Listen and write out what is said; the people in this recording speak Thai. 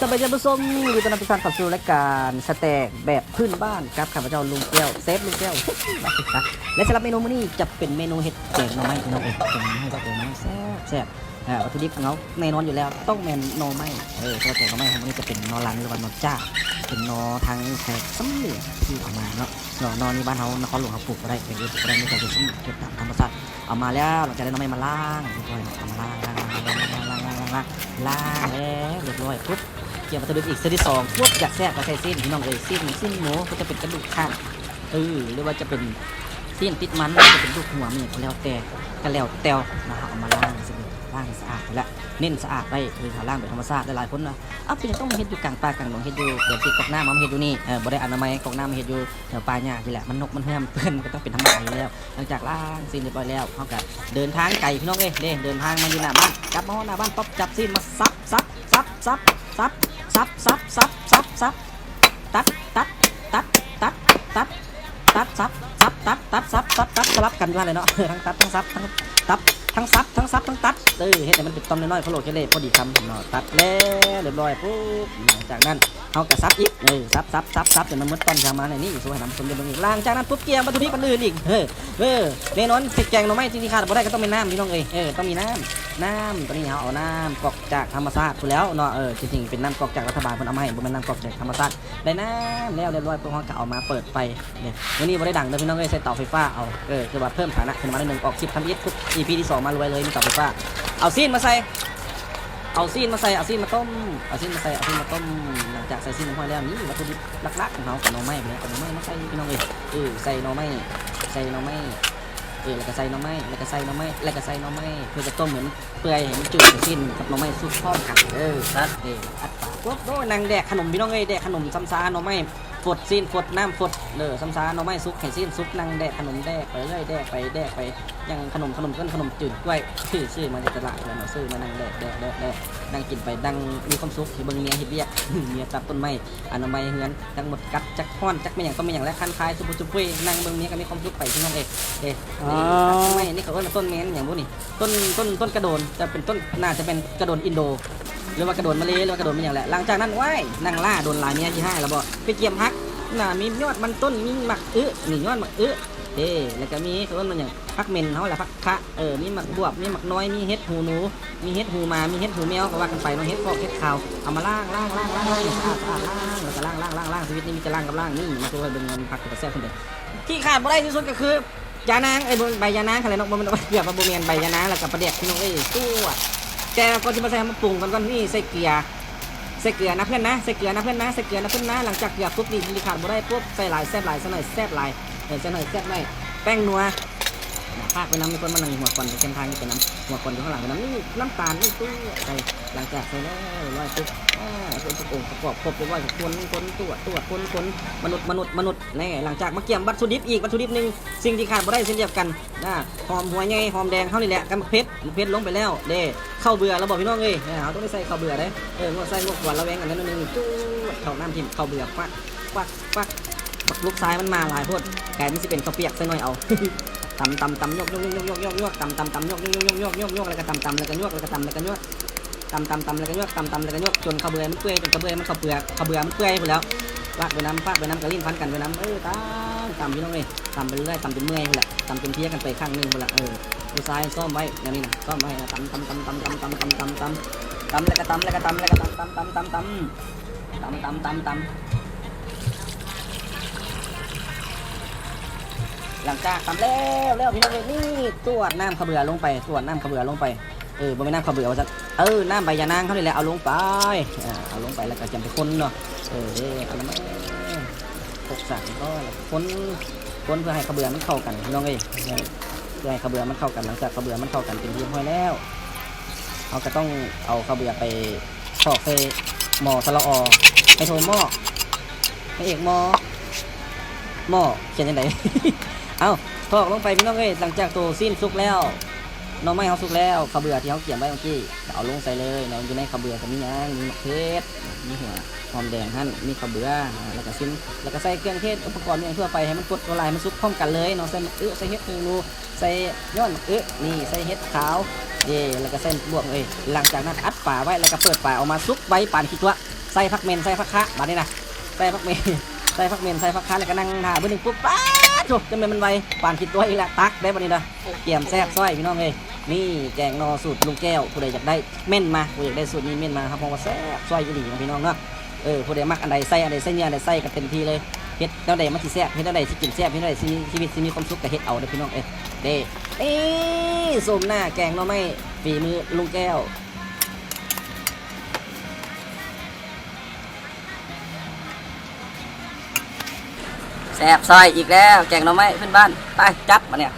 สบายใจผู้ชมอยู่ตอนพิธานขับสู่รายการสแต็กแบบพื้นบ้านครับข้าพเจ้าลุงแก้วเซฟลุงแก้วนะและสำหรับเมนูมื้อนี้จะเป็นเมนูเห็ดแกงหน่อไม้นอหน่อไม้ก็แกงหน่อไม้แซ่บแซ่บวัตถุดิบของเขาแน่นอนอยู่แล้วต้องเป็นนอไม้เออตัวแกงหน่อไม้ของมันนี้จะเป็นนอลันหรือว่านอจ้า เป็นนอทางแขกสมเหลืที่ออกมาเนาะนอนนี่บ้านเขานครหลวงเขาปลูกอะไรเป็นปลูกอะไรไม่ใจำเป็นต้องเก็บตามธรรมชาติเอามาแล้วหลังจากนั้นน้อไม้มาล่างเรียบร้อยเอามาล่างล่างล่างล่างล่างล่างล่างแล้วเรียบร้อยปุ๊บ เกี่ยวกับตัวเดิมอีกเซตที่สองพวกอยากแทรกก็ใส่เส้นพี่น้องเอ้ยเส้นเส้นหมูก็จะเป็นกระดูกข้างเออหรือว่าจะเป็นเส้นติดมันจะเป็นลูกหัวมันก็แล้วแต่ก็แล้วแต่นะครับเอามาล้างสิล้างสะอาดไปละเน้นสะอาดไปคือหาล้างแบบธรรมชาติหลายคนนะอ้าวเป็นยังต้องมาเฮ็ดอยู่กลางป่ากลางหนองเฮ็ดอยู่เดี๋ยวที่กอกน้ำมาเฮ็ดอยู่นี่เออบ่ได้อนามัยกอกน้ำมาเฮ็ดอยู่แถวป่าหญ้านี่แหละมันนกมันเฮือมเพื่อนก็ต้องเป็นธรรมดาอยู่แล้วหลังจากล้างสิ้นเรียบร้อยแล้วเขาก็เดินทางไกลพี่น้องเอ้ยเด้เดินทางมาอยู่หน้าบ้านกลับมาฮอหน้าบ้านปั๊บจับสิ้นมาซับซับซับซับ ซับซับซับซับซับซับตัดตัดตัดตัดตัดตัดซับซับตัดตัดซับซับตัดสลับกันว่าเลยเนาะทั้งตัดทั้งซับทั้งตับทั้งซับทั้งซับทั้งตัดเออเฮ็ดให้มันเป็นตอมน้อยๆพอโหลดแค่เล่พอดีคำเนาะตัดแล้วเรียบร้อยปุ๊บหลังจากนั้น เขากระซับอีกเออซับซับซับซับจนมันหมดตอนชามาในนี่สวยน้ำสมเดือดอีกหลังจากนั้นปุ๊บเกียร์วัตถุดิบมันอื่นอีกเออเออแน่นอนเผ็ดแกงเราไม่จริงๆขาดบ่ได้ก็ต้องเป็นน้ำพี่น้องเอ้ยเออต้องมีน้ำน้ำตอนนี้เขาเอาน้ำกรอกจากธรรมชาติพูดแล้วเนาะเออจริงๆเป็นน้ำกรอกจากรัฐบาลเพิ่นเอามาให้บ่แม่นน้ำกรอกจากธรรมชาติได้น้ำแล้วเรียบร้อยพวกเขาก็เอามาเปิดไฟเนี่ยวันนี้บ่ได้ดังเด้อพี่น้องเอ้ยใส่เตาไฟฟ้าเอาเออคือว่าเพิ่มฐานะขึ้นมาได้หนึ่งออก10ทำอิฐทุก EP ที่สองมารวยเลยมีเตาไฟฟ้าเอาซีนมาใส่ เอาซีนมาใส่เอาซีนมาต้มเอาซีนมาใส่เอาซีนมาต้มหลังจากใส่ซีนลงไปแล้วนี่วัตถุดิบหลักๆของเขากับหน่อไม้ไปแล้วกับหน่อไม้มาใส่พี่น้องเอ้ยเออใส่หน่อไม้ใส่หน่อไม้เออแล้วก็ใส่หน่อไม้แล้วก็ใส่หน่อไม้แล้วก็ใส่หน่อไม้เพื่อจะต้มเหมือนเปื่อยให้มันจืดสิ้นกับหน่อไม้ซุปพร้อมกันเออครับเอออัดปากปุ๊บโอ้นางแดกขนมพี่น้องเอ้ยแดกขนมซ้ำซาหน่อไม้ ฟดสิ้นฟดน้ำฟดเด้อซ้ำซาหน่อไม้ซุปให้สิ้นซุปนางแดกขนมแดกไปเรื่อยแดกไปแดกไปยังขนมขนมก้นขนมจืดกล้วยชื่อชื่อมาจากตลาดแล้วเนาะซื้อมานางแดกแดกแดกแดกนั่งกินไปดังมีความสุขที่เบิ่งเมียเฮ็ดเวียกเมียตัดต้นไม้อนามัยเฮือนทั้งหมดกัดจักห้อนจักไม่อย่างก็ไม่อย่างและคันคายสุบุจุปุยนั่งเบิ่งเมียก็มีความสุขไปพี่น้องเอ้ยเด้อ๋อ Ờ. ไม่นี่เขาเรียกว่าต้นเมนอย่างพวกนี้ต้นต้นต้นกระโดนจะเป็นต้นน่าจะเป็นกระโดนอินโด หรือว่ากระโดนมาเลหรือว่ากระโดนมันอย่างแหละหลังจากนั้นว้ายนางล่าโดนลายเมียที่ห้าแล้วบ่ไปเกี่ยมฮักน่ะมียอดมันต้นมีหมักอื้อนี่ยอดหมักอื้อเด้แล้วก็มีเขาเรียกมันอย่างพักเมนเขาแหละพักคะเออมีหมักบวบมีหมักน้อยมีเห็ดหูหนูมีเห็ดหูมามีเห็ดหูแมวก็ว่ากันไปเนาะเห็ดฟอกเห็ดขาวเอามาล่างล่างล่างล่างล่างสะอาดสะอาดล่างแล้วก็ล่างล่างล่างล่างชีวิตนี้มีแต่ล่างกับล่างนี่มาตัวเบิ่งเงินพักกับแซ่บคนเดียวที่ขาดบ่ได้ที่สุดก็คือยานางไอ้ใบยานางอะไรเนาะบ่มันเกือบว่าบ่แม่นใบยานางแล้วก็ประเดกพี่น้องเอ้ยตัว แต่ก่อนที่มาใส่มาปรุงกันก่อนนี่ใส่เกลือใส่เกลือนะเพื่อนนะใส่เกลือนะเพื่อนนะใส่เกลือนะเพื่อนนะหลังจากเกลือปุ๊บนี่ที่ขาดบ่ได้ปุ๊บใส่หลายแซ่บหลายซะหน่อยแซ่บหลายเออซะหน่อยแซ่บหน่อยแป้งนัว ภาคไปน้ำมีคนมานั่งหัวควันเส้นทางนี่เป็นน้ำหัวควันอยู่ข้างหลังเป็นน้ำนี่น้ำตาลนี่ตู้ใส่หลังจากใส่แล้วร้อยปุ๊บอ่าคนประกอบประกอบครบเรียบร้อยคนคนตรวจตรวจคนคนมนุษย์มนุษย์มนุษย์นี่หลังจากมาเกี่ยมวัตถุดิบอีกวัตถุดิบหนึ่งสิ่งที่ขาดบ่ได้เช่นเดียวกันนะหอมหัวใหญ่หอมแดงเข้านี่แหละกับมะเพชรเพชรลงไปแล้วเด้เข้าเบื่อแล้วบอกพี่น้องเอ้ยเอาต้องไปใส่เข้าเบื่อเด้เอองวดใส่งวดขวดระแวงกันนิดนึงจู๊ดเข้าน้ำทิมเข้าเบื่อปักปักปักปักลูกซ้ายมันมาหลายพดแกมันสิเป็นข้าวเปียกใส่หน่อยเอา ตำตำตำยกยกยกยกยกยกตำตำตำยกยกยกยกยกยกแล้วก็ตำตำแล้วก็ยกแล้วก็ตำแล้วก็ยกตำตำตำแล้วก็ยกตำตำแล้วก็ยกจนข้าวเบือมันเปื่อยจนข้าวเบือมันข้าวเปลือกข้าวเบือมันเปื่อยหมดแล้วลากไปน้ำฟาดไปน้ำกระลิ่นพันกันไปน้ำเออตามตามพี่น้องเลยตามไปเรื่อยตามจนเมื่อยไปแหละตามจนเพี้ยกันไปข้างนึงไปละเออดูซ้ายซ่อมไว้อย่างนี้นะซ่อมไว้ตำตำตำตำตำตำตำตำตำตำแล้วก็ตำแล้วก็ตำแล้วก็ตำตำตำตำตำตำตำตำตำ หลังจากตำแล้วแล้วพี่น้องเลยนี่ตรวจน้ำขาวเบือลงไปตรวจน้ำขาวเบือลงไปเออบ่ไม่น้ำขาวเบือว่าจะเออน้ำใบยานางเขาเลยแหละเอาลงไปเอาลงไปแล้วก็จำไปคนเนาะเออเอาละมั้งหกสามก็คนคนเพื่อให้ขาวเบือมันเข้ากันพี่น้องเอ้ยเออเพื่อให้ขาวเบือมันเข้ากันหลังจากขาวเบือมันเข้ากันเป็นที่เรียบร้อยแล้วเราก็ต้องเอาขาวเบือไปทอกใส่หม้อสละอไอโทหม้อไอเอกหม้อหม้อเขียนยังไง เอาทอกลงไปพี่น้องเอ้ยหลังจากตัวสิ้นสุกแล้วน้องไม้เขาสุกแล้วขเบือที่เขาเกี่ยมไว้เมื่อกี้เอาลงใส่เลยเนาะอยู่ในขเบือก็มีหยังมีมะเขือมีหัวหอมแดงหั่นมีขเบือแล้วก็ซิมแล้วก็ใส่เครื่องเทศอุปกรณ์อย่างทั่วไปให้มันกดละลายมันซุกพร้อมกันเลยเนาะใส่เออใส่เห็ดหูนูใส่ยอดเออนี่ใส่เห็ดขาวเย่แล้วก็ใส่บวกเลยหลังจากนั้นอัดฝาไว้แล้วก็เปิดฝาออกมาซุกไว้ปานคิดว่าใส่ผักเมนใส่ผักคะมานี่นะใส่ผักเมนใส่ผักเมนใส่ผักคะแล้วก็นั่งถ่าเบอร์หนึ่งปุ๊บป๊า โถจะเป็นมันไวปานคิดตัวอีกแล้วตักได้บัดนี้นะเกี่ยมแซ่บซอยพี่น้องเอ้ยนี่แกงนอสูตรลุงแก้วผู้ใดอยากได้เม่นมาผู้ใดอยากได้สูตรนี้เม่นมาครับเพราะว่าแซ่บซอยอีหลีนะพี่น้องเนาะเออผู้ใดมักอันใดใส่อันใดใส่เนื้ออันใดใส่กันเต็มที่เลยเฮ็ดแนวใดมันสิแซ่บเฮ็ดแนวใดสิกินแซ่บเฮ็ดแนวใดสิมีชีวิตสิมีความสุขก็เฮ็ดเอาเด้อพี่น้องเอ้ยเด้เอ้สมหน้าแกงหน่อไม้ฝีมือลุงแก้ว แสบซอยอีกแล้ว แกงหน่อไม้เพื่อนบ้าน ไป จัดมาเนี่ย